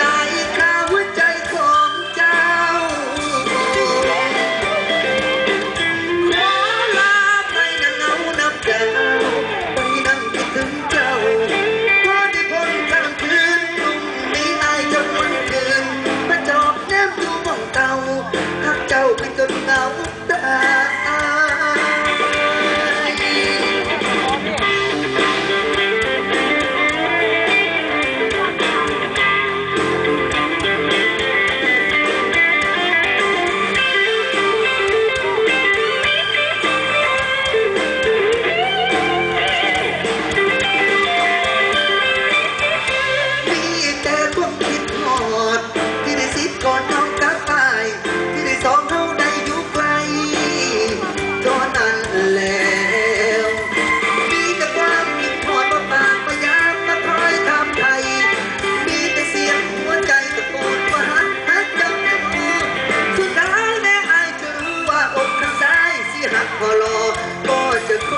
ตายข้าหัวใจของเจ้า ขอลาไปนะเงานับดาววันั่งคิดถึงเจ้าพอได้พ้นกลางคืนมีนายจนวันคืนมาจอบแนมดูมองเตาทักเจ้าไปจนเหงาตา แล้มีแต่ความคิดพอดว่าปากพยามมาคอยทำไทมีแต่เสียงหัวใจตะโกนว่าฮักฮักจังสุดท้ายแม่อจะรู้ว่าอกข้างซ้ายสิหักพอรอก็จะโค